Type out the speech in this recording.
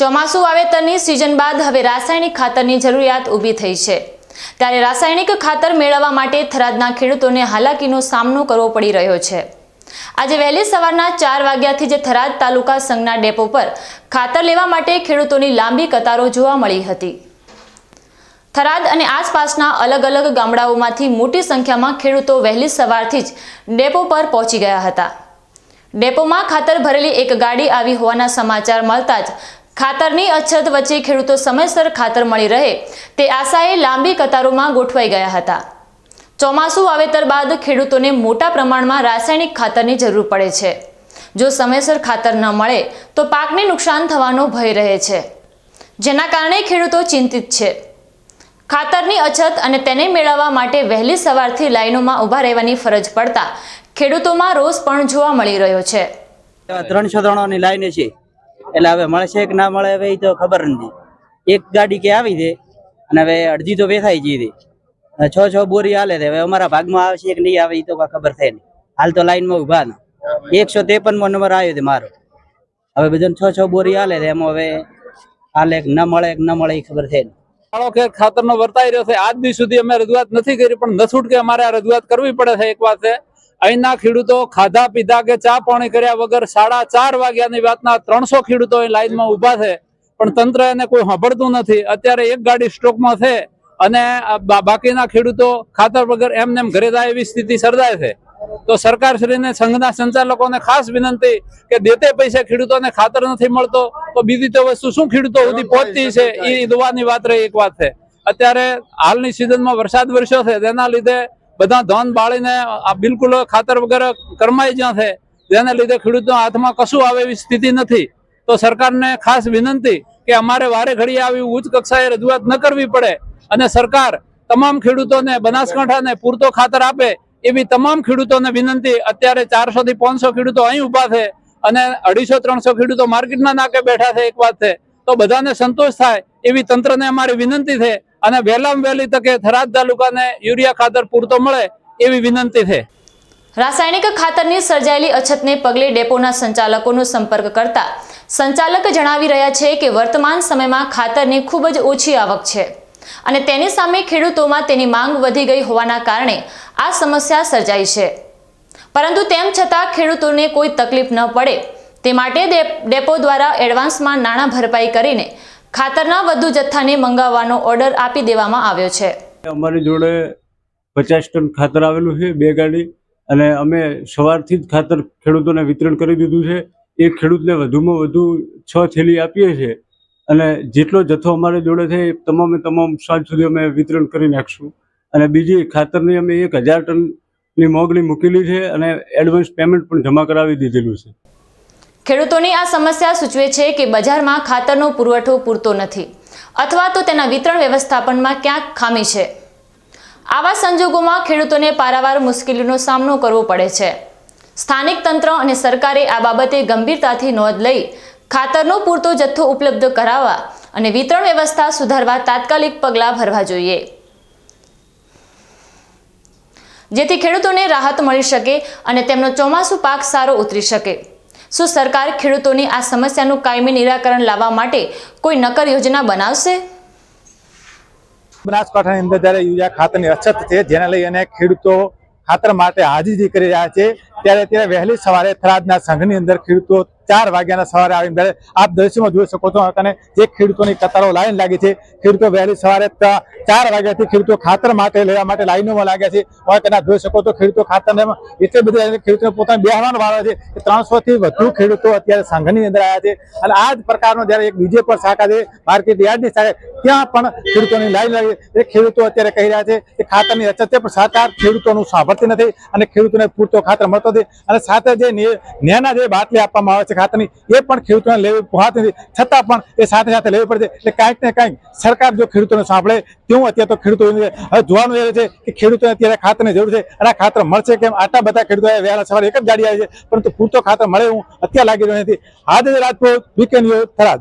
ચોમાસુ વાવેતરની સિઝન બાદ હવે રાસાયણિક ખાતરની જરૂરિયાત ઊભી થઈ છે. ત્યારે રાસાયણિક ખાતર મેળવવા માટે થરાદના ખેડૂતોને હાલાકીનો સામનો કરવો પડી રહ્યો છે. આજે વહેલી સવારના ચાર વાગ્યાથી જ થરાદ તાલુકા સંઘના ડેપો પર ખાતર લેવા માટે ખેડૂતોની લાંબી કતારો જોવા મળી હતી. થરાદ અને આસપાસના અલગ અલગ ગામડાઓમાંથી મોટી સંખ્યામાં ખેડૂતો વહેલી સવારથી જ ડેપો પર પહોંચી ગયા હતા. ડેપોમાં ખાતર ભરેલી એક ગાડી આવી હોવાના સમાચાર મળતા જ ખાતરની અછત વચ્ચે ખેડૂતો સમયસર ખાતર મળી રહે તે આશાએ લાંબી કતારોમાં ગોઠવાઈ ગયા હતા. ચોમાસું વાવેતર બાદ ખેડૂતોને મોટા પ્રમાણમાં રાસાયણિક ખાતરની જરૂર પડે છે. જો સમયસર ખાતર ન મળે, તો પાકને નુકસાન થવાનો ભય રહે છે. જેના કારણે ખેડૂતો ચિંતિત છે. ખાતરની અછત અને તેને મેળવવા માટે વહેલી સવારથી લાઈનોમાં ઊભા રહેવાની ફરજ પડતા ખેડૂતોમાં રોષ પણ જોવા મળી રહ્યો છે. ત્રણસો ત્રણોની લાઈન છે. એટલે હવે મળશે કે ના મળે હવે એ તો ખબર નથી. એક ગાડી કે આવી છે અને હવે અડધી તો વેચાઈ ગઈ હતી છ છ બોરી હાલે છે. હવે અમારા ભાગમાં આવશે કે નહીં આવે એ તો ખબર થાય નહીં. હાલ તો લાઈનમાં ઊભા ને એકસો ત્રેપનમો નંબર આવ્યો છે મારો. હવે બધાને છ છ બોરી હાલે છે. એમાં હવે હાલે કે ન મળે કે ન મળે એ ખબર થાય કાળો ખેર ખાતરનો વર્તાઈ રહ્યો છે. આજ દી સુધી અમે રજૂઆત નથી કરી, પણ નસુટ કે અમારે આ રજૂઆત કરવી પડે છે એક વાત છે. અહીંના ખેડૂતો ખાધા પીધા કે ચા પાણી કર્યા વગર સાડા ચાર વાગ્યાની વાતના ત્રણસો ખેડૂતો એ લાઈનમાં ઊભા છે. પણ તંત્ર એને કોઈ સાંભળતું નથી. અત્યારે એક ગાડી સ્ટોકમાં છે અને બાકીના ખેડૂતો ખાતર વગર એમને એમ ઘરે જાય એવી સ્થિતિ સર્જાય છે. તો સરકારશ્રીને સંઘના સંચાલકોને ખાસ વિનંતી કે દેતે પૈસે ખેડૂતોને ખાતર નથી મળતો તો બીજી તો વસ્તુ શું ખેડૂતો સુધી પહોંચતી છે? એ દુવાની વાત રહી એક વાત છે. અત્યારે હાલની સિઝનમાં વરસાદ વરસ્યો છે. તેના લીધે બધા ધન બાળીને આ બિલકુલ ખાતર વગર કરમાઈ જ્યાં છે, જેને લીધે ખેડૂતોના હાથમાં કશું આવે એવી સ્થિતિ નથી. તો સરકારને ખાસ વિનંતી કે અમારે વારે ઘડીએ આવી ઉચ્ચ કક્ષાએ રજૂઆત ન કરવી પડે અને સરકાર તમામ ખેડૂતોને બનાસકાંઠાને પૂરતો ખાતર આપે એવી તમામ ખેડૂતોને વિનંતી. અત્યારે ચારસો થી પાંચસો ખેડૂતો અહીં ઊભા છે અને અઢીસો ત્રણસો ખેડૂતો માર્કેટના નાકે બેઠા છે, એક વાત છે. તો બધાને સંતોષ થાય એવી તંત્રને અમારી વિનંતી છે અને વહેલામાં વહેલી તકે થરાદ તાલુકાને યુરિયા ખાતર પૂરતો મળે એવી વિનંતી છે. રાસાયણિક ખાતરની સર્જાયેલી અછતને પગલે ડેપોના સંચાલકોનો સંપર્ક કરતા સંચાલક જણાવી રહ્યા છે કે વર્તમાન સમયમાં ખાતરની ખૂબ જ ઓછી આવક છે અને તેની સામે ખેડૂતોમાં તેની માંગ વધી ગઈ હોવાના કારણે આ સમસ્યા સર્જાઈ છે. પરંતુ તેમ છતાં ખેડૂતોને કોઈ તકલીફ ન પડે. તે માટે ડેપો દ્વારા એડવાન્સમાં નાણાં ભરપાઈ કરીને ખાતરના વધુ જથ્થાને મંગાવવાનો ઓર્ડર આપી દેવામાં આવ્યો છે. અમારી જોડે પચાસ ટન ખાતર આવેલું છે, બે ગાડી. અને અમે સવારથી જ ખાતર ખેડૂતોને વિતરણ કરી દીધું છે. એ ખેડૂતને વધુમાં વધુ છ થેલી આપીએ છીએ. અને જેટલો જથ્થો અમારી જોડે છે, એ તમામે તમામ સાંજ સુધી અમે વિતરણ કરી નાખશું. અને બીજી ખાતરની અમે એક હજાર ટનની મોગણી મૂકેલી છે અને એડવાન્સ પેમેન્ટ પણ જમા કરાવી દીધેલું છે. ખેડૂતોની આ સમસ્યા સૂચવે છે કે બજારમાં ખાતરનો પુરવઠો પૂરતો નથી અથવા તો તેના વિતરણ વ્યવસ્થાપનમાં ક્યાંક ખામી છે. આવા સંજોગોમાં ખેડૂતોને પારાવાર મુશ્કેલીનો સામનો કરવો પડે છે. સ્થાનિક તંત્ર અને સરકારે આ બાબતે ગંભીરતાથી નોંધ લઈ ખાતરનો પૂરતો જથ્થો ઉપલબ્ધ કરાવવા અને વિતરણ વ્યવસ્થા સુધારવા તાત્કાલિક પગલાં ભરવા જોઈએ. જેથી ખેડૂતોને રાહત મળી શકે અને તેમનો ચોમાસુ પાક સારો ઉતરી શકે. શું સરકાર ખેડૂતોની આ સમસ્યાનું કાયમી નિરાકરણ લાવવા માટે કોઈ નકર યોજના બનાવશે? બનાસકાંઠાની અંદર જ્યારે યુરિયા ખાતરની અછત છે, જેને લઈ અને ખેડૂતો ખાતર માટે હાજરી કરી રહ્યા છે, ત્યારે અત્યારે વહેલી સવારે થરાદના સંઘની અંદર ખેડૂતો ચાર વાગ્યાના સવારે ત્યારે આપ દ્રશ્યમાં જોઈ શકો છો અને જે ખેડૂતોની કતારો લાઈન લાગી છે, ખેડૂતો વહેલી સવારે ચાર વાગ્યાથી ખેડૂતો ખાતર માટે લેવા માટે લાઈનોમાં લાગ્યા છે. હવે તેના જોઈ શકો તો ખેડૂતો ખાતરને એટલે બધા ખેડૂતો પોતાને બેહવાનો વાળો છે કે ત્રણસોથી વધુ ખેડૂતો અત્યારે સંઘની અંદર આવ્યા છે. અને આ જ પ્રકારનો જ્યારે એક બીજે પર શાખા છે, માર્કેટ યાર્ડની શાખા ત્યાં પણ ખેડૂતોની લાઈન લાગી એ ખેડૂતો અત્યારે કહી રહ્યા છે કે ખાતરની અછત છે પણ સરકાર ખેડૂતોનું સાંભળતી નથી અને ખેડૂતોને પૂરતો ખાતર મળતો નથી. અને સાથે જે નેના જે બાટલી આપવામાં આવે છે ખાતરની એ પણ ખેડૂતોને લેવી પહોંચતી નથી. છતાં પણ એ સાથે સાથે લેવી પડે એટલે કાંઈક ને કાંઈક સરકાર જો ખેડૂતોને સાંભળે, તેવું અત્યારે તો ખેડૂતો હવે જોવાનું એ છે કે ખેડૂતોને અત્યારે ખાતરની જરૂર છે. અને આ ખાતર મળશે કેમ? આટલા બધા ખેડૂતો વહેલા સવારે એક જ ગાડી આવી છે. પરંતુ પૂરતો ખાતર મળે એવું અત્યારે લાગી રહ્યું નથી. આજે રાજપૂત વીકેન્ડ થરાદ